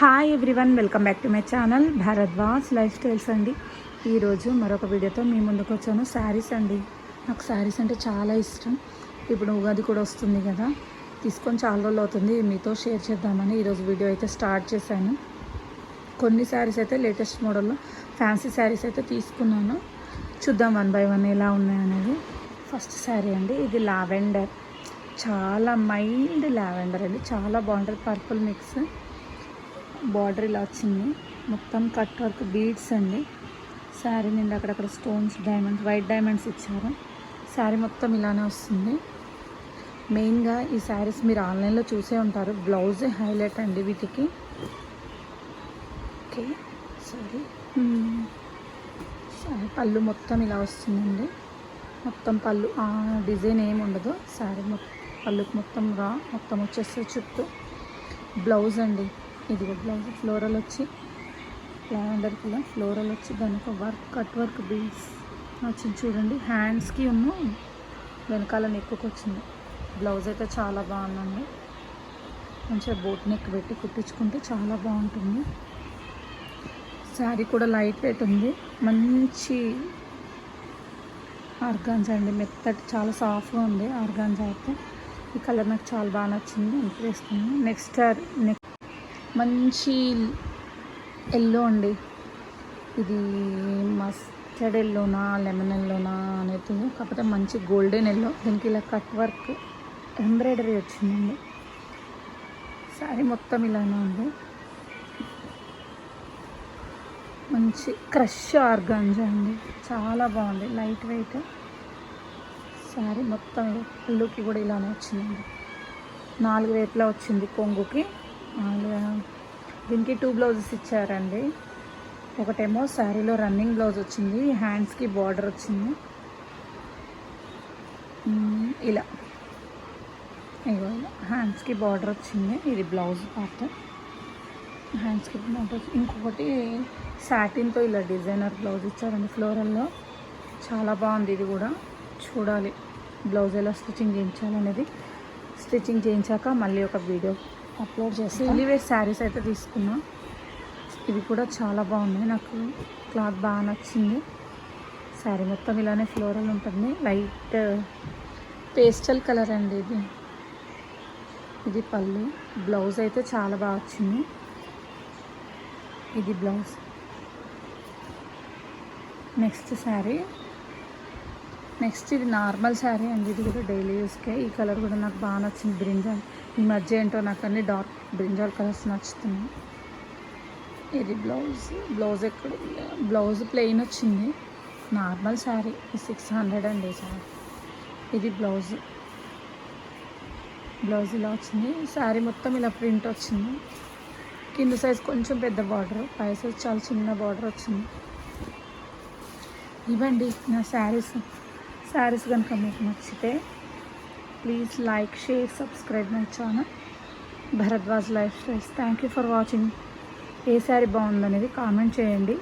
Hi everyone welcome back to my channel Bharadwaj life styles అండి ఈరోజు మరొక వీడియోతో మీ ముందుకు వచ్చాను. శారీస్ అండి. నాకు శారీస్ అంటే చాలా ఇష్టం. ఇప్పుడు ఉగాది కూడా వస్తుంది కదా. తీసుకొని చాలా రోజులు అవుతుంది. మీతో షేర్ చేద్దామని ఈరోజు వీడియో అయితే స్టార్ట్ చేశాను. కొన్ని శారీస్ అయితే లేటెస్ట్ మోడల్లో ఫ్యాన్సీ శారీస్ అయితే తీసుకున్నాను. చూద్దాం వన్ బై వన్ ఎలా ఉన్నాయనేది ఫస్ట్ శారీ అండి. ఇది లావెండర్ చాలా మైల్డ్ లావెండర్ అండి. చాలా బాగుంటుంది. పర్పుల్ మిక్స్ బార్డర్ ఇలా వచ్చింది. మొత్తం కట్ వర్క్ బీడ్స్ అండి. శారీ నిండా అక్కడక్కడ స్టోన్స్ డైమండ్స్ వైట్ డైమండ్స్ ఇచ్చారు. శారీ మొత్తం ఇలానే వస్తుంది. మెయిన్గా ఈ శారీస్ మీరు ఆన్లైన్లో చూసే ఉంటారు. బ్లౌజ్ హైలైట్ అండి వీటికి. Okay sorry. శారీ పళ్ళు మొత్తం ఇలా వస్తుందండి. మొత్తం పళ్ళు డిజైన్ ఏమి ఉండదు. శారీ మొత్తం పళ్ళుకి మొత్తం రా మొత్తం వచ్చేస్తే చుట్టూ. బ్లౌజ్ అండి. ఇది బ్లౌజ్ ఫ్లోరల్ వచ్చి లావెండర్ కలర్ ఫ్లోరల్ వచ్చి దానికి వర్క్ కట్ వర్క్ బీడ్స్ వచ్చింది చూడండి. హ్యాండ్స్కి ఉన్న వెనకాల నెక్కుకి వచ్చింది. బ్లౌజ్ అయితే చాలా బాగుందండి. మంచిగా బోట్ నెక్ పెట్టి కుట్టించుకుంటే చాలా బాగుంటుంది. శారీ కూడా లైట్ వెయిట్ ఉంది. మంచి ఆర్గాన్జా అండి. మెత్తటి చాలా సాఫ్ట్గా ఉంది ఆర్గాన్జా అయితే. ఈ కలర్ నాకు చాలా బాగా నచ్చింది. ఇంట్లో నెక్స్ట్ నెక్స్ట్ మంచి ఎల్లో అండి. ఇది మస్టర్డ్ ఎల్లోనా లెమన్ ఎల్లోనా అనేది కాకపోతే మంచి గోల్డెన్ ఎల్లో. దీనికి ఇలా కట్ వర్క్ ఎంబ్రాయిడరీ వచ్చిందండి. శారీ మొత్తం ఇలానే ఉంది. మంచి క్రష్ ఆర్గాంజా అండి. చాలా బాగుంది. Light weight. శారీ మొత్తం పళ్ళుకి కూడా ఇలానే వచ్చిందండి. నాలుగు వైపులా వచ్చింది కొంగుకి. దీనికి టూ బ్లౌజెస్ ఇచ్చారండి. ఒకటేమో శారీలో రన్నింగ్ బ్లౌజ్ వచ్చింది హ్యాండ్స్కి బార్డర్ వచ్చింది. ఇలా. ఇగో ఇలా హ్యాండ్స్కి బార్డర్ వచ్చింది ఇది బ్లౌజ్ పార్ట్ హ్యాండ్స్కి బార్డర్ ఇంకొకటి సాటిన్తో ఇలా డిజైనర్ బ్లౌజ్ ఇచ్చారండి ఫ్లోరల్లో చాలా బాగుంది ఇది కూడా. చూడాలి బ్లౌజ్ ఎలా స్టిచ్చింగ్ చేయించాలనేది. స్టిచ్చింగ్ చేయించాక మళ్ళీ ఒక వీడియో అప్లోడ్ చేసి ఎలివేర్ శారీస్ అయితే తీసుకున్నా. ఇవి కూడా చాలా బాగున్నాయి. నాకు క్లాత్ బాగా నచ్చింది. శారీ మొత్తం ఇలానే ఫ్లోరల్ ఉంటుంది. లైట్ పేస్టల్ కలర్ అండి ఇది. ఇది పళ్ళు. బ్లౌజ్ అయితే చాలా బాగా వచ్చింది. ఇది బ్లౌజ్ నెక్స్ట్ శారీ నెక్స్ట్ ఇది నార్మల్ శారీ అండి. ఇది కూడా డైలీ యూస్కే ఈ కలర్ కూడా నాకు బాగా నచ్చింది బ్రింజాల్. ఈ మధ్య ఏంటో నాకు అన్ని డార్క్ బ్రింజాల్ కలర్స్ నచ్చుతున్నాయి. ఇది బ్లౌజ్. బ్లౌజ్ ఎక్కడ బ్లౌజ్ ప్లెయిన్ వచ్చింది. నార్మల్ శారీ. సిక్స్ హండ్రెడ్ అండి శారీ. ఇది బ్లౌజ్. బ్లౌజ్ ఇలా వచ్చింది. శారీ మొత్తం ఇలా ప్రింట్ వచ్చింది. కింద సైజ్ కొంచెం పెద్ద బార్డర్ పై సైజ్ చాలా చిన్న బార్డర్ వచ్చింది. ఇవ్వండి నా శారీస్. శారీస్ కనుక మీకు నచ్చితే please like share subscribe my channel Bharadwaj life styles thank you for watching ఏ శారీ బాగుందనేది కామెంట్ చేయండి.